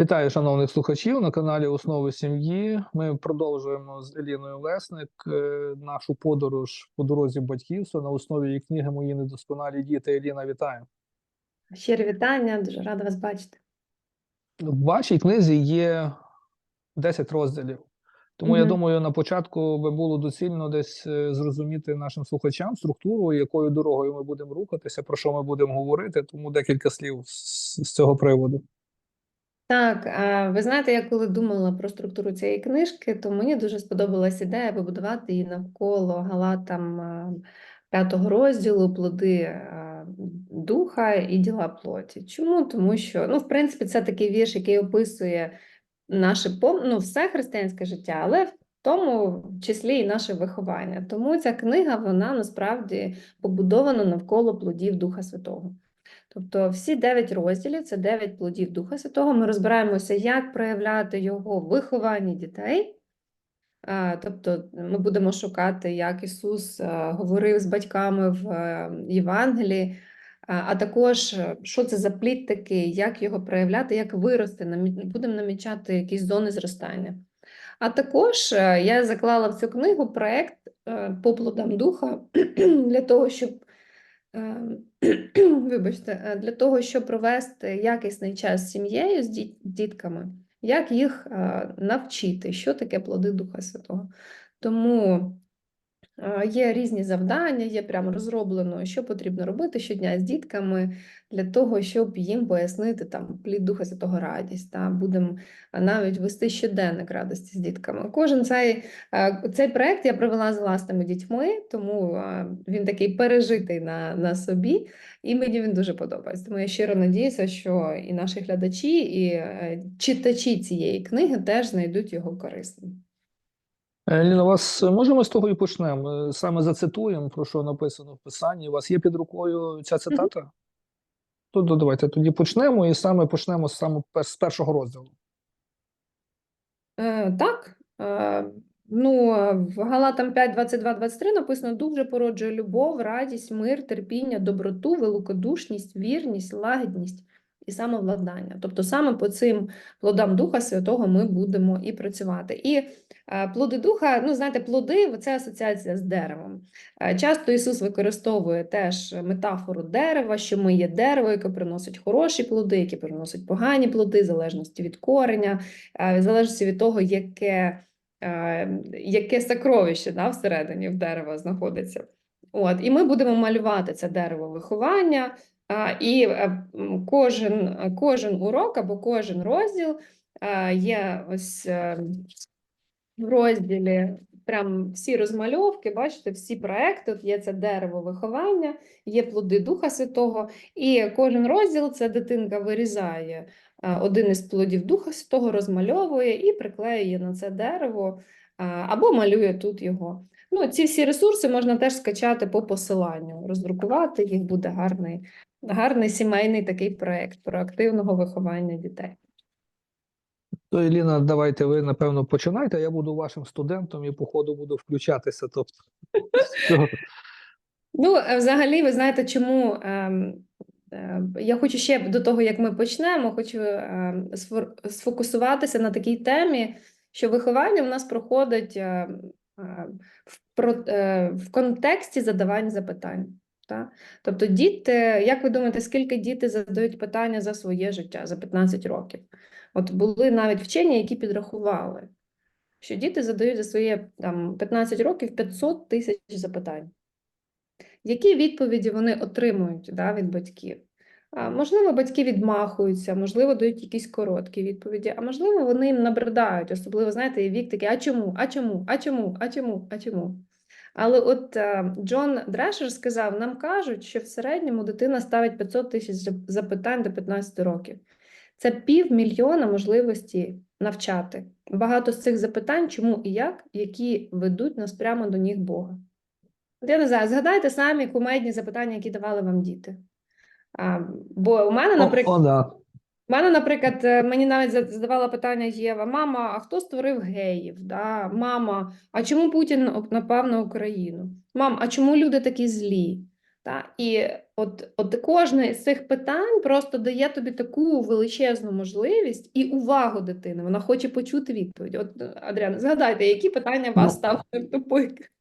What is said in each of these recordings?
Вітаю, шановних слухачів на каналі Основи сім'ї. Ми продовжуємо з Еліною Лесник е, нашу подорож по дорозі батьківства на основі її книги Мої недосконалі діти. Еліна, вітаю. Щирі вітання, дуже рада вас бачити. В вашій книзі є 10 розділів. Тому я думаю, на початку би було доцільно десь е, зрозуміти нашим слухачам структуру, якою дорогою ми будемо рухатися, про що ми будемо говорити. Тому декілька слів з, з цього приводу. Так, ви знаєте, я коли думала про структуру цієї книжки, то мені дуже сподобалась ідея побудувати її навколо галатам п'ятого розділу плоди духа і діла плоті. Чому? Тому що, ну, в принципі, це такий вірш, який описує наше ну, все християнське життя, але в тому числі і наше виховання. Тому ця книга, вона насправді побудована навколо плодів Духа Святого. Тобто всі дев'ять розділів це дев'ять плодів Духа Святого. Ми розбираємося, як проявляти його в вихованні дітей. Тобто ми будемо шукати, як Ісус говорив з батьками в е, Євангелії, а також е, що це за плід такий, як його проявляти, як вирости, будемо намічати якісь зони зростання. А також е, я заклала в цю книгу проект е, по плодам духа для того, щоб е, вибачте, е, для того, щоб провести якісний час з сім'єю, з дітками, як їх е, навчити, що таке плоди Духа Святого. Тому є різні завдання, є прямо розроблено, що потрібно робити щодня з дітками для того, щоб їм пояснити там плід Духа Святого радість. Та будемо навіть вести щоденник радості з дітками. Кожен цей, е, цей проект я провела з власними дітьми, тому е, він такий пережитий на, на собі, і мені він дуже подобається. Тому я щиро надіюся, що і наші глядачі, і е, читачі цієї книги теж знайдуть його корисним. Е, Ліна, вас е, може ми з того і почнемо? Е, Саме зацитуємо, про що написано в писанні. У вас є під рукою ця цитата? То, то давайте тоді почнемо, і саме почнемо з саме з першого розділу. Е, так. Е, ну, в Галатам 5, 22, 23 написано: Дух же породжує любов, радість, мир, терпіння, доброту, великодушність, вірність, лагідність і самовладнання. Тобто саме по цим плодам Духа Святого ми будемо і працювати. І е, плоди Духа, ну, знаєте, плоди це асоціація з деревом. Е, Часто Ісус використовує теж метафору дерева, що ми є дерево, яке приносить хороші плоди, яке приносить погані плоди, в залежності від кореня, е, в залежності від того, яке, яке сокровище да, всередині в дерева знаходиться. От, і ми будемо малювати це дерево виховання, і кожен, кожен урок або кожен розділ є ось в розділі прям всі розмальовки, бачите, всі проекти. Є це дерево виховання, є плоди Духа Святого, і кожен розділ це дитинка вирізає один із плодів Духа Святого, розмальовує і приклеює на це дерево або малює тут його. Ну, ці всі ресурси можна теж скачати по посиланню, роздрукувати їх буде гарний, гарний сімейний такий проект про активного виховання дітей. То, Еліна, давайте ви, напевно, починайте, а я буду вашим студентом і по ходу буду включатися. Тобто, Ну, е, взагалі, ви знаєте, чому ем, е, я хочу ще до того, як ми почнемо, хочу сфор- сфокусуватися на такій темі, що виховання в нас проходить е, е, в, про- е, в контексті задавання запитань. Та? Тобто, діти, як ви думаєте, скільки діти задають питання за своє життя за 15 років? От були навіть вчені, які підрахували, що діти задають за своє там, 15 років 500 тисяч запитань. Які відповіді вони отримують да, від батьків? А, можливо, батьки відмахуються, можливо, дають якісь короткі відповіді, а можливо, вони їм набридають. Особливо, знаєте, вік такий, а чому, а чому, а чому, а чому, а чому? Але от е, Джон Дрешер сказав: нам кажуть, що в середньому дитина ставить 500 тисяч запитань до 15 років. Це півмільйона можливості навчати. Багато з цих запитань, чому і як, які ведуть нас прямо до ніг Бога. Я не знаю, згадайте самі кумедні запитання, які давали вам діти. А, бо у мене, О, наприклад, о, да. У мене, наприклад, е, мені навіть задавала питання Єва: мама, а хто створив геїв? Да? Мама, а чому Путін напав на Україну? Мам, а чому люди такі злі? Та? І от, от кожне з цих питань просто дає тобі таку величезну можливість і увагу дитини. Вона хоче почути відповідь. От, Адріан, згадайте, які питання вас Ну, ставили в тупик?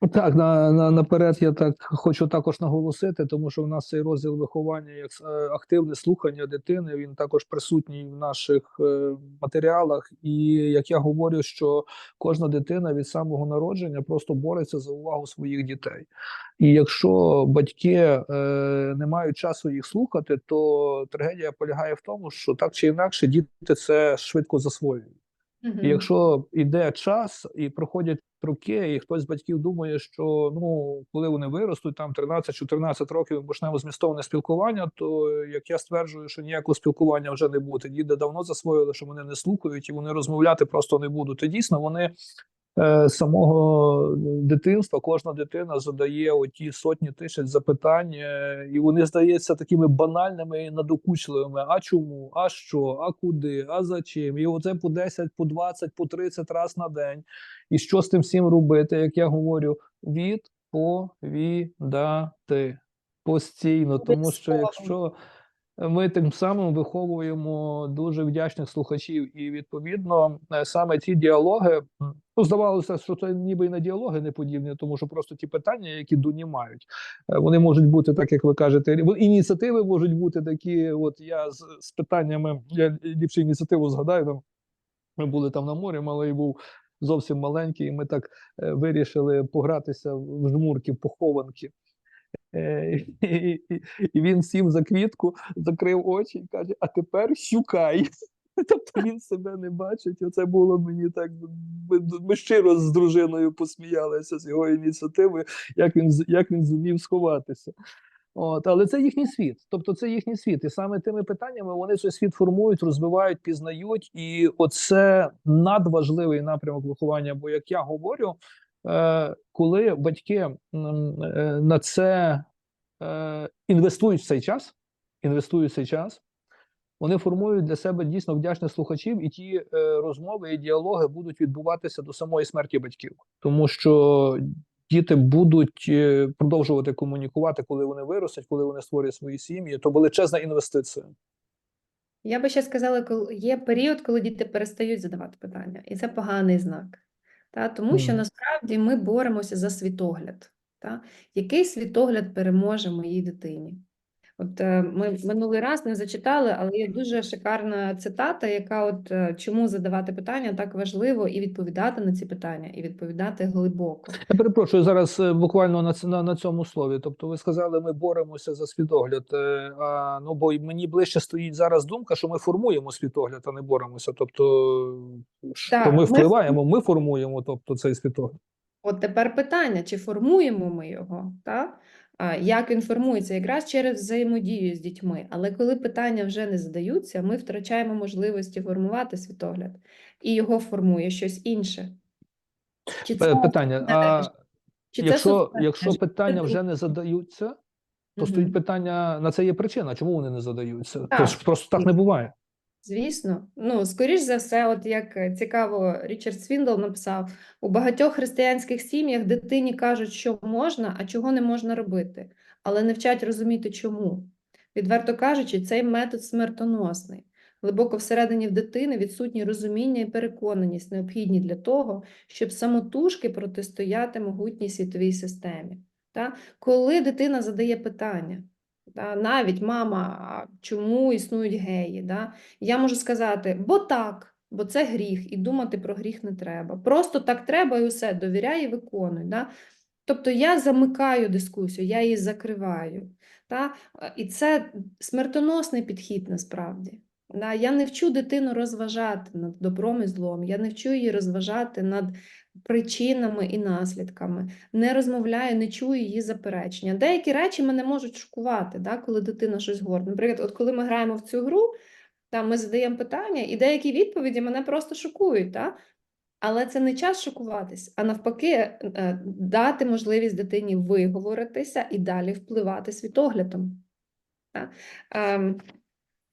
Так, на, на, наперед я так хочу також наголосити, тому що в нас цей розділ виховання як е, активне слухання дитини, він також присутній в наших е, матеріалах. І як я говорю, що кожна дитина від самого народження просто бореться за увагу своїх дітей. І якщо батьки е, не мають часу їх слухати, то трагедія полягає в тому, що так чи інакше діти це швидко засвоюють. І якщо йде час і проходять роки, і хтось з батьків думає, що ну коли вони виростуть, там 13-14 років почнемо змістовне спілкування, то як я стверджую, що ніякого спілкування вже не буде. Діди давно засвоїли, що вони не слухають і вони розмовляти просто не будуть. І дійсно вони самого дитинства кожна дитина задає оті сотні тисяч запитань, е, і вони здаються такими банальними і надокучливими. А чому? А що? А куди? А за чим? І оце по 10, по 20, по 30 раз на день. І що з тим всім робити? Як я говорю, відповідати постійно, тому що якщо ми тим самим виховуємо дуже вдячних слухачів, і відповідно е, саме ті діалоги, ну здавалося, що це ніби і на діалоги не подібні, тому що просто ті питання, які дуні мають, е, вони можуть бути так, як ви кажете, ініціативи можуть бути такі. От я з, з питаннями, я ліпше ініціативу згадаю. Там ми були там на морі, малий був зовсім маленький, і ми так е, вирішили погратися в жмурки, похованки. Е, і, він сів за квітку, закрив очі і каже: А тепер щукай. Тобто він себе не бачить. Оце було мені так. Ми, ми щиро з дружиною посміялися з його ініціативи, як він як він зумів сховатися. От, але це їхній світ. Тобто це їхній світ. І саме тими питаннями вони цей світ формують, розвивають, пізнають. І оце надважливий напрямок виховання. Бо як я говорю, коли батьки е, на це е, інвестують в цей час, інвестують в цей час, вони формують для себе дійсно вдячних слухачів, і ті е, розмови і діалоги будуть відбуватися до самої смерті батьків, тому що діти будуть е, продовжувати комунікувати, коли вони виростуть, коли вони створять свої сім'ї. То величезна інвестиція. Я би ще сказала, коли є період, коли діти перестають задавати питання, і це поганий знак. Та? Тому що насправді ми боремося за світогляд. Та? Який світогляд переможе моїй дитині? От е, ми минулий раз не зачитали, але є дуже шикарна цитата, яка от е, чому задавати питання так важливо і відповідати на ці питання, і відповідати глибоко. Я перепрошую зараз е, буквально на, на, на цьому слові. Тобто, ви сказали, ми боремося за світогляд. А, ну бо мені ближче стоїть зараз думка, що ми формуємо світогляд, а не боремося. Тобто, Так, то ми ми впливаємо, ми формуємо, тобто цей світогляд. От тепер питання, чи формуємо ми його, та? Як він формується? Якраз через взаємодію з дітьми. Але коли питання вже не задаються, ми втрачаємо можливості формувати світогляд, і його формує щось інше. Чи Е, це Питання: а? Чи це якщо, якщо питання вже не задаються, то стоїть питання: на це є причина, чому вони не задаються? Так. Тож просто так не буває. Звісно, ну скоріш за все, от як е, цікаво, Річард Свіндл написав, у багатьох християнських сім'ях дитині кажуть, що можна, а чого не можна робити, але не вчать розуміти, чому. Відверто кажучи, цей метод смертоносний. Глибоко всередині в дитини відсутні розуміння і переконаність, необхідні для того, щоб самотужки протистояти могутній світовій системі. Та? Коли дитина задає питання, та? навіть мама, чому існують геї? Да? Я можу сказати, бо так, бо це гріх, і думати про гріх не треба. Просто так треба і усе, довіряй і виконуй. Да? Тобто я замикаю дискусію, я її закриваю. Та? Е, І це смертоносний підхід насправді. Да? Я не вчу дитину розважати над добром і злом, я не вчу її розважати над причинами і наслідками, не розмовляю, не чую її заперечення. Деякі речі мене можуть шокувати, да? коли дитина щось говорить. Наприклад, от коли ми граємо в цю гру, там ми задаємо питання, і деякі відповіді мене просто шокують. Да? Але це не час шокуватись, а навпаки, е, дати можливість дитині виговоритися і далі впливати світоглядом.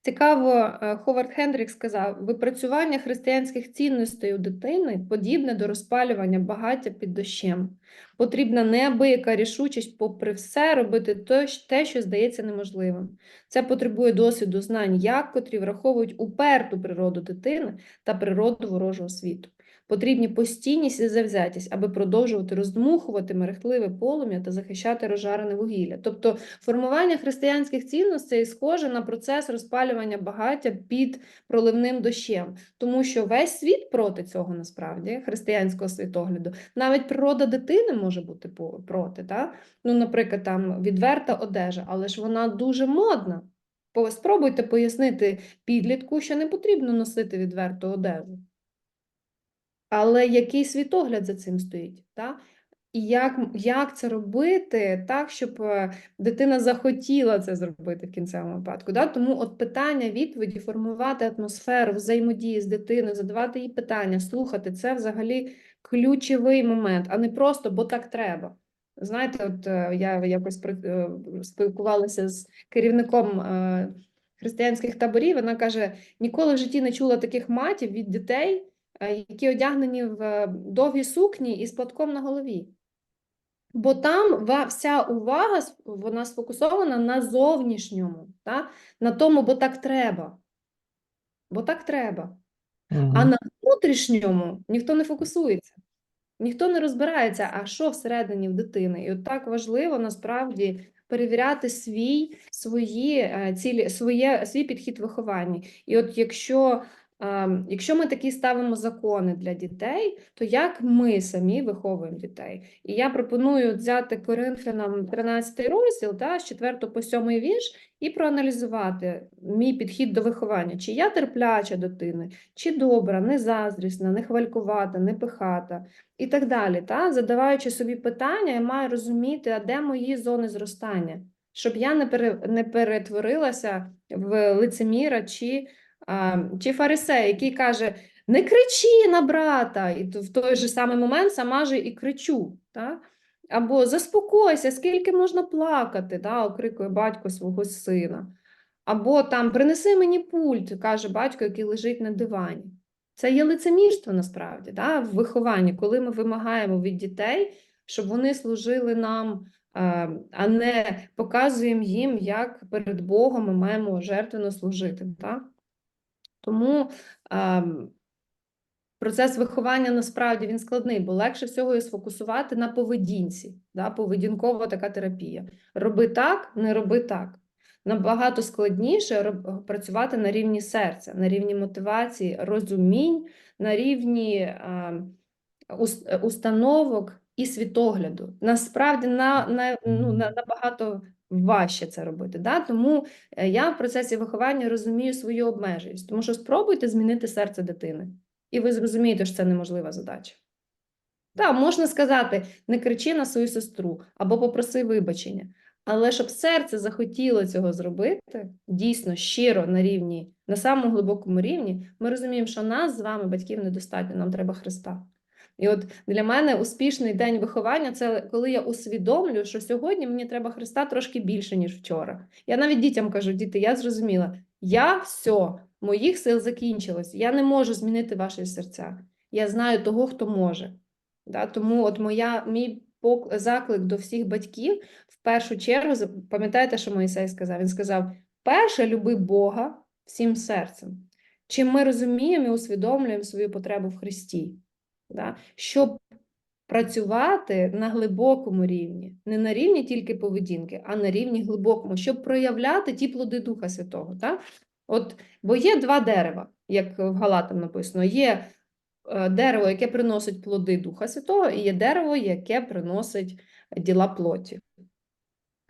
Цікаво, е, Ховард Хендрік сказав, випрацювання християнських цінностей у дитини подібне до розпалювання багаття під дощем. Потрібна неабияка рішучість, попри все, робити те, що здається неможливим. Це потребує досвіду знань, як котрі враховують уперту природу дитини та природу ворожого світу. Потрібні постійність і завзятість, аби продовжувати роздмухувати мерехтливе полум'я та захищати розжарене вугілля. Тобто формування християнських цінностей схоже на процес розпалювання багаття під проливним дощем, тому що весь світ проти цього насправді християнського світогляду. Навіть природа дитини може бути проти. Та? Ну, наприклад, там відверта одежа, але ж вона дуже модна. Спробуйте пояснити підлітку, що не потрібно носити відверту одежу. Але який світогляд за цим стоїть? Та? І як, як це робити так, щоб е, дитина захотіла це зробити в кінцевому випадку? Да? Тому от питання, відповіді, формувати атмосферу, взаємодії з дитиною, задавати їй питання, слухати це взагалі ключовий момент, а не просто бо так треба. Знаєте, от е, я якось е, спілкувалася з керівником християнських таборів. Вона каже: ніколи в житті не чула таких матів від дітей, які одягнені в е, довгі сукні і з платком на голові. Бо там вся увага вона сфокусована на зовнішньому, та? на тому, бо так треба. Бо так треба. А на внутрішньому ніхто не фокусується, ніхто не розбирається, а що всередині в дитини. І от так важливо насправді перевіряти свій, свої е, цілі, своє, свій підхід виховання. І от якщо, е, якщо ми такі ставимо закони для дітей, то як ми самі виховуємо дітей? І я пропоную взяти Коринфянам 13 розділ, та, з 4 по 7 вірш, і проаналізувати мій підхід до виховання. Чи я терпляча дитини, чи добра, не заздрісна, не хвалькувата, не пихата і так далі. Та? Задаваючи собі питання, я маю розуміти, а де мої зони зростання, щоб я не, перетворилася в лицеміра чи, чи фарисея, який каже: не кричи на брата, і в той же самий момент сама же і кричу. Та? Або заспокойся, скільки можна плакати, да, окрикує батько свого сина. Або там принеси мені пульт, каже батько, який лежить на дивані. Це є лицемірство насправді, да, в вихованні, коли ми вимагаємо від дітей, щоб вони служили нам, а не показуємо їм, як перед Богом ми маємо жертвенно служити. Да? Тому ем, процес виховання насправді він складний, бо легше всього його сфокусувати на поведінці, да? поведінкова така терапія. Роби так, не роби так. Набагато складніше працювати на рівні серця, на рівні мотивації, розумінь, на рівні е, е, установок і світогляду. Насправді на, на, ну, на, набагато важче це робити. Да? Тому е, я в процесі виховання розумію свою обмеженість, тому що спробуйте змінити серце дитини, і ви зрозумієте, що це неможлива задача. Так, можна сказати, не кричи на свою сестру або попроси вибачення. Але щоб серце захотіло цього зробити, дійсно щиро на рівні, на самому глибокому рівні, ми розуміємо, що нас з вами, батьків, недостатньо, нам треба Христа. І от для мене успішний день виховання це коли я усвідомлюю, що сьогодні мені треба Христа трошки більше, ніж вчора. Я навіть дітям кажу, діти, я зрозуміла, я все, моїх сил закінчилось, я не можу змінити ваші серця. Я знаю того, хто може. Да? Тому от моя, мій заклик до всіх батьків в першу чергу, пам'ятаєте, що Моїсей сказав? Він сказав: перше, люби Бога всім серцем. Чим ми розуміємо і усвідомлюємо свою потребу в Христі, да? щоб працювати на глибокому рівні, не на рівні тільки поведінки, а на рівні глибокому, щоб проявляти ті плоди Духа Святого. Так? От, бо є два дерева, як в Галатам написано, є е, дерево, яке приносить плоди Духа Святого, і є дерево, яке приносить діла плоті.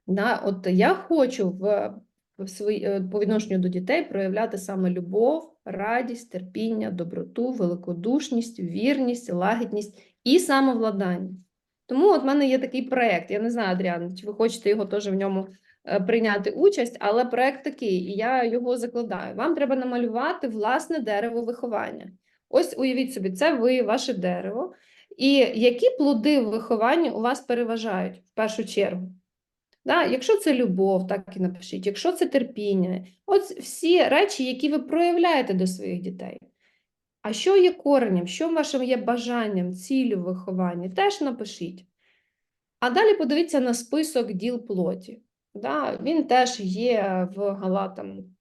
Да, от я хочу в, в свої, е, по відношенню до дітей проявляти саме любов, радість, терпіння, доброту, великодушність, вірність, лагідність і самовладання. Тому от в мене є такий проєкт. Я не знаю, Адріан, чи ви хочете його теж в ньому е, прийняти участь, але проєкт такий, і я його закладаю. Вам треба намалювати власне дерево виховання. Ось уявіть собі, це ви, ваше дерево. І які плоди в вихованні у вас переважають в першу чергу? Да? Якщо це любов, так і напишіть. Якщо це терпіння, от всі речі, які ви проявляєте до своїх дітей. А що є коренем, що вашим є бажанням, ціллю в теж напишіть. А далі подивіться на список діл плоті. Да? Він теж є в Галатам.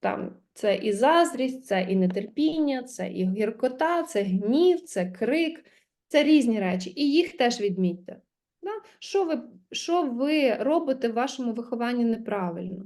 Там це і заздрість, це і нетерпіння, це і гіркота, це гнів, це крик, це різні речі. І їх теж відмітьте. Да? Що, ви, що ви робите в вашому вихованні неправильно?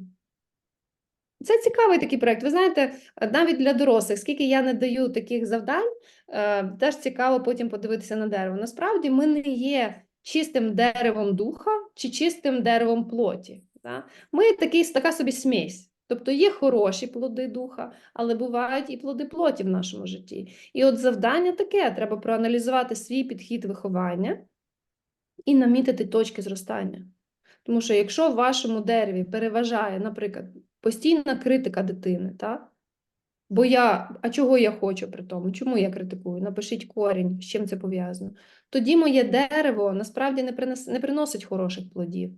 Це цікавий такий проєкт. Ви знаєте, навіть для дорослих, скільки я не даю таких завдань, е, теж цікаво потім подивитися на дерево. Насправді ми не є чистим деревом духа чи чистим деревом плоті. Да? Ми такий, така собі смесь. Тобто є хороші плоди духа, але бувають і плоди плоті в нашому житті. І от завдання таке: треба проаналізувати свій підхід виховання і намітити точки зростання. Тому що якщо в вашому дереві переважає, наприклад, постійна критика дитини, та? Бо я, а чого я хочу при тому? Чому я критикую? Напишіть корінь, з чим це пов'язано. Тоді моє дерево насправді не, приносить хороших плодів.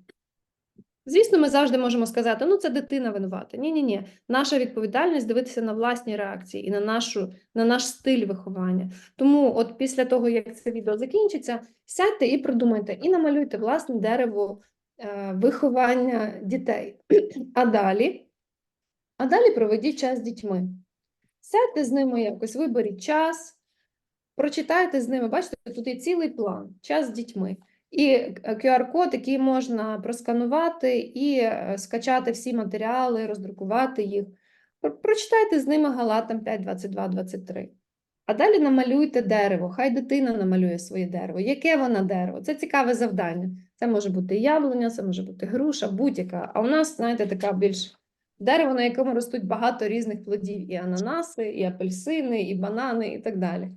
Звісно, ми завжди можемо сказати, ну це дитина винувата. Ні-ні ні. Наша відповідальність дивитися на власні реакції і на нашу, на наш стиль виховання. Тому, от після того, як це відео закінчиться, сядьте і продумайте, і намалюйте власне дерево е, виховання дітей. А далі, а далі проведіть час з дітьми. Сядьте з ними якось, виберіть час, прочитайте з ними. Бачите, тут є цілий план, час з дітьми. І QR-код, який можна просканувати і е, скачати всі матеріали, роздрукувати їх. Прочитайте з ними Галатам 5, 22, 23. А далі намалюйте дерево. Хай дитина намалює своє дерево. Яке вона дерево? Це цікаве завдання. Це може бути яблуня, це може бути груша, будь-яка. А у нас, знаєте, така більш дерево, на якому ростуть багато різних плодів: і ананаси, і апельсини, і банани, і так далі.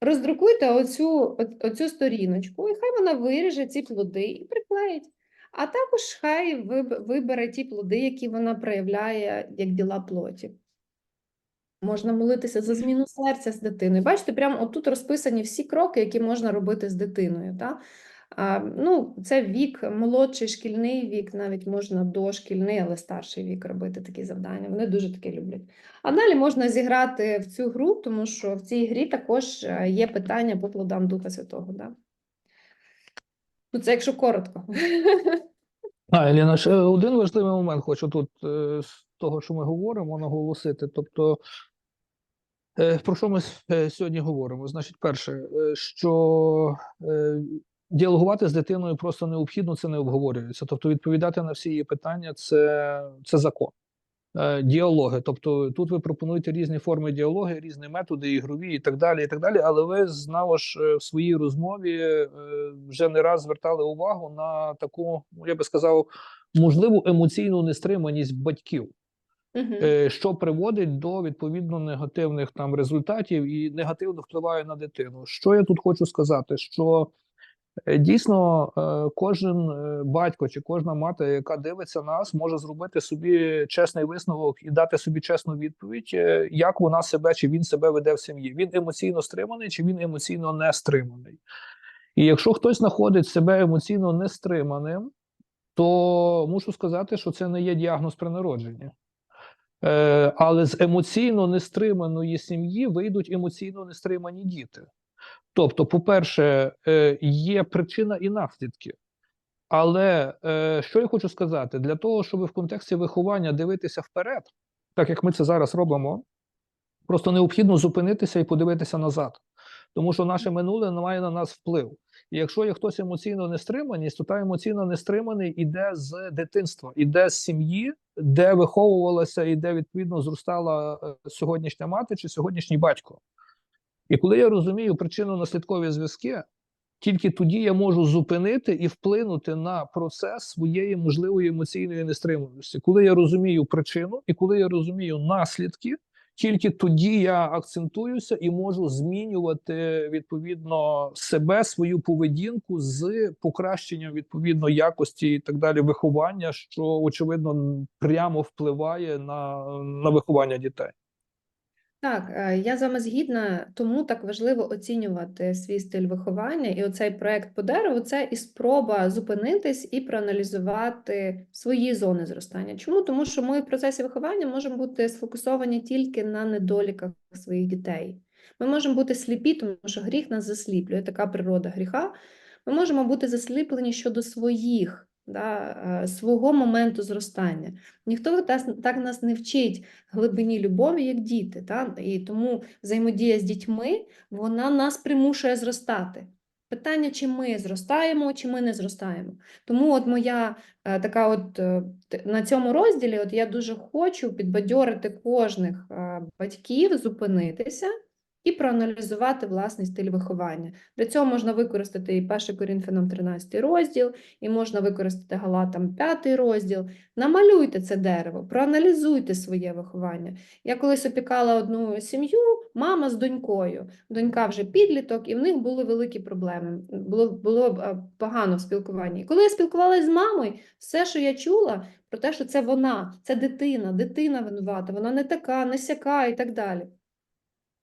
Роздрукуйте оцю, оцю сторіночку, і хай вона виріже ці плоди і приклеїть. А також хай виб- вибере ті плоди, які вона проявляє як діла плоті. Можна молитися за зміну серця з дитиною. Бачите, прямо отут розписані всі кроки, які можна робити з дитиною. Та? Ну, це вік, молодший шкільний вік, навіть можна дошкільний, але старший вік робити такі завдання. Вони дуже таке люблять. А далі можна зіграти в цю гру, тому що в цій грі також е, є питання по плодам Духа Святого. Да? Ну, це якщо коротко. А, Еліна, ще один важливий момент хочу тут е, з того, що ми говоримо, наголосити. Тобто, е, про що ми сьогодні говоримо? Значить, перше, що діалогувати з дитиною просто необхідно, це не обговорюється. Тобто, відповідати на всі її питання це, це закон. Е, Діалоги, тобто тут ви пропонуєте різні форми діалоги, різні методи, ігрові і так далі, і так далі. Але ви знову ж е, в своїй розмові е, вже не раз звертали увагу на таку, я би сказав, можливу емоційну нестриманість батьків, е, що приводить до відповідно негативних там результатів і негативно впливає на дитину. Що я тут хочу сказати? Що дійсно е, кожен е, батько чи кожна мати, яка дивиться нас, може зробити собі чесний висновок і дати собі чесну відповідь, е, як вона себе чи він себе веде в сім'ї. Він емоційно стриманий чи він емоційно не стриманий. І якщо хтось знаходить себе емоційно нестриманим, то мушу сказати, що це не є діагноз при народженні. Е, але з емоційно нестриманої сім'ї вийдуть емоційно нестримані діти. Тобто, по-перше, е, є причина і наслідки. Але е, що я хочу сказати, для того, щоб в контексті виховання дивитися вперед, так як ми це зараз робимо, просто необхідно зупинитися і подивитися назад. Тому що наше минуле не має на нас вплив. І якщо є хтось емоційно нестриманість, то та емоційно нестриманий іде з дитинства, іде з сім'ї, де виховувалася і де відповідно зростала е, сьогоднішня мати чи сьогоднішній батько. І коли я розумію причинно-наслідкові зв'язки, тільки тоді я можу зупинити і вплинути на процес своєї можливої емоційної нестриманості. Коли я розумію причину і коли я розумію наслідки, тільки тоді я акцентуюся і можу змінювати відповідно себе, свою поведінку з покращенням відповідно якості і так далі виховання, що очевидно прямо впливає на, на виховання дітей. Так, е, я з вами згідна, тому так важливо оцінювати свій стиль виховання. І оцей проект по дереву це і спроба зупинитись і проаналізувати свої зони зростання. Чому? Тому що ми в процесі виховання можемо бути сфокусовані тільки на недоліках своїх дітей. Ми можемо бути сліпі, тому що гріх нас засліплює, така природа гріха. Ми можемо бути засліплені щодо своїх, да, е, свого моменту зростання. Ніхто так, нас не вчить глибині любові, як діти. Та? І тому взаємодія з дітьми вона нас примушує зростати. Питання, чи ми зростаємо, чи ми не зростаємо. Тому от моя е, така от е, на цьому розділі, от я дуже хочу підбадьорити кожних батьків зупинитися і проаналізувати власний стиль виховання. Для цього можна використати і 1 Корінфянам 13 розділ, і можна використати Галатам 5 розділ. Намалюйте це дерево, проаналізуйте своє виховання. Я колись опікала одну сім'ю, мама з донькою. Донька вже підліток, і в них були великі проблеми. Було, було е, погано в спілкуванні. І коли я спілкувалася з мамою, все, що я чула, про те, що це вона, це дитина, дитина винувата, вона не така, не сяка і так далі.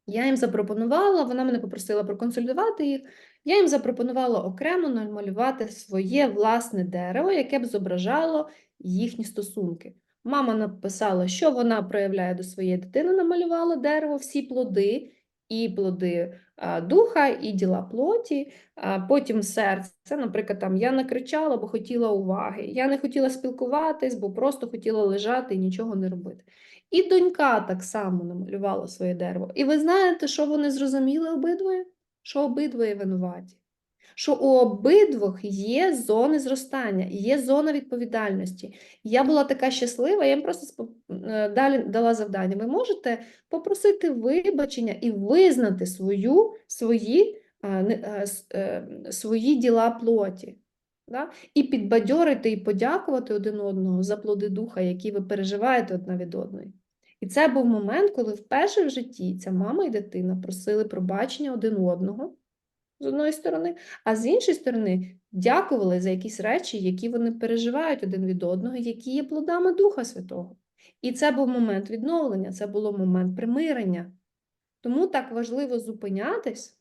Я їм запропонувала, вона мене попросила проконсультувати їх. Я їм запропонувала окремо намалювати своє власне дерево, яке б зображало їхні стосунки. Мама написала, що вона проявляє до своєї дитини, намалювала дерево, всі плоди, і плоди духа, і діла плоті, а потім серце. Наприклад, там я накричала, бо хотіла уваги. Я не хотіла спілкуватись, бо просто хотіла лежати і нічого не робити. І донька так само намалювала своє дерево. І ви знаєте, що вони зрозуміли обидвоє? Що обидвоє винуваті. Що у обидвох є зони зростання, є зона відповідальності. Я була така щаслива, я їм просто е, далі дала завдання. Ви можете попросити вибачення і визнати свою, свої, е, е, свої діла плоті. Да? І підбадьорити і подякувати один одного за плоди духа, які ви переживаєте одна від одної. І це був момент, коли вперше в житті ця мама і дитина просили пробачення один одного з одної сторони, а з іншої сторони дякували за якісь речі, які вони переживають один від одного, які є плодами Духа Святого. І це був момент відновлення, це було момент примирення. Тому так важливо зупинятись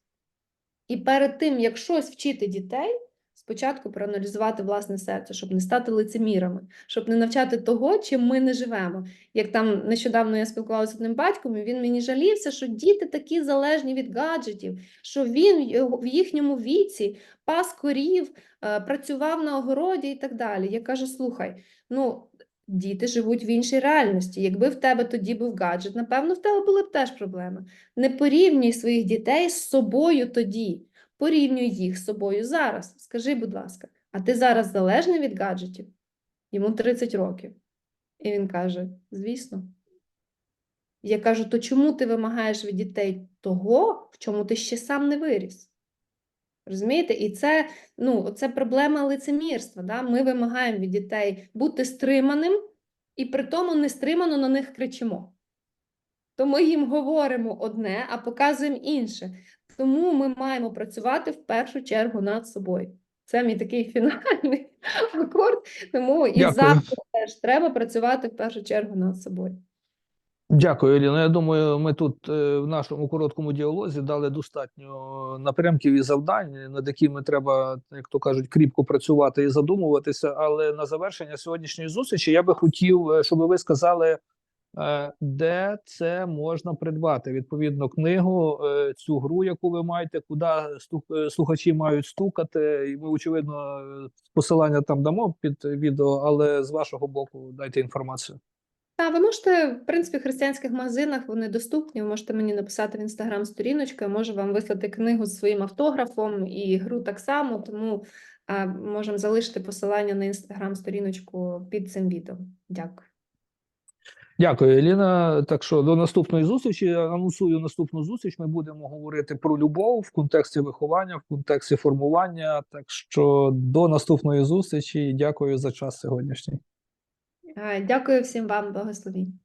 і перед тим, як щось вчити дітей, спочатку проаналізувати власне серце, щоб не стати лицемірами, щоб не навчати того, чим ми не живемо. Як там нещодавно я спілкувалася з одним батьком, і він мені жалівся, що діти такі залежні від гаджетів, що він його- в їхньому віці пас корів, е, працював на огороді і так далі. Я кажу: слухай, ну. Діти живуть в іншій реальності. Якби в тебе тоді був гаджет, напевно, в тебе були б теж проблеми. Не порівнюй своїх дітей з собою тоді. Порівнюй їх з собою зараз. Скажи, будь ласка, а ти зараз залежний від гаджетів? Йому 30 років. І він каже: звісно. Я кажу: то чому ти вимагаєш від дітей того, в чому ти ще сам не виріс? Розумієте? І це, ну, це проблема лицемірства. Да? Ми вимагаємо від дітей бути стриманим, і при тому не стримано на них кричимо. То ми їм говоримо одне, а показуємо інше. Тому ми маємо працювати в першу чергу над собою. Це мій такий фінальний акорд. Тому і завтра теж треба працювати в першу чергу над собою. Дякую, Еліно. Я думаю, ми тут е, в нашому короткому діалозі дали достатньо напрямків і завдань, над якими треба, як то кажуть, кріпко працювати і задумуватися. Але на завершення сьогоднішньої зустрічі я би хотів, е, щоб ви сказали, е, де це можна придбати. Відповідно, книгу, е, цю гру, яку ви маєте, куди е, слухачі мають стукати. І ми, очевидно, е, посилання там дамо під відео, але з вашого боку дайте інформацію. Та ви можете, в принципі, в християнських магазинах вони доступні. Ви можете мені написати в інстаграм сторіночку, я можу вам вислати книгу з своїм автографом і гру так само, тому можемо залишити посилання на інстаграм сторіночку під цим відео. Дякую. Дякую, Еліна. Так що до наступної зустрічі. Анонсую наступну зустріч. Ми будемо говорити про любов в контексті виховання, в контексті формування. Так що до наступної зустрічі. Дякую за час сьогоднішній. Дякую всім вам, благословінь.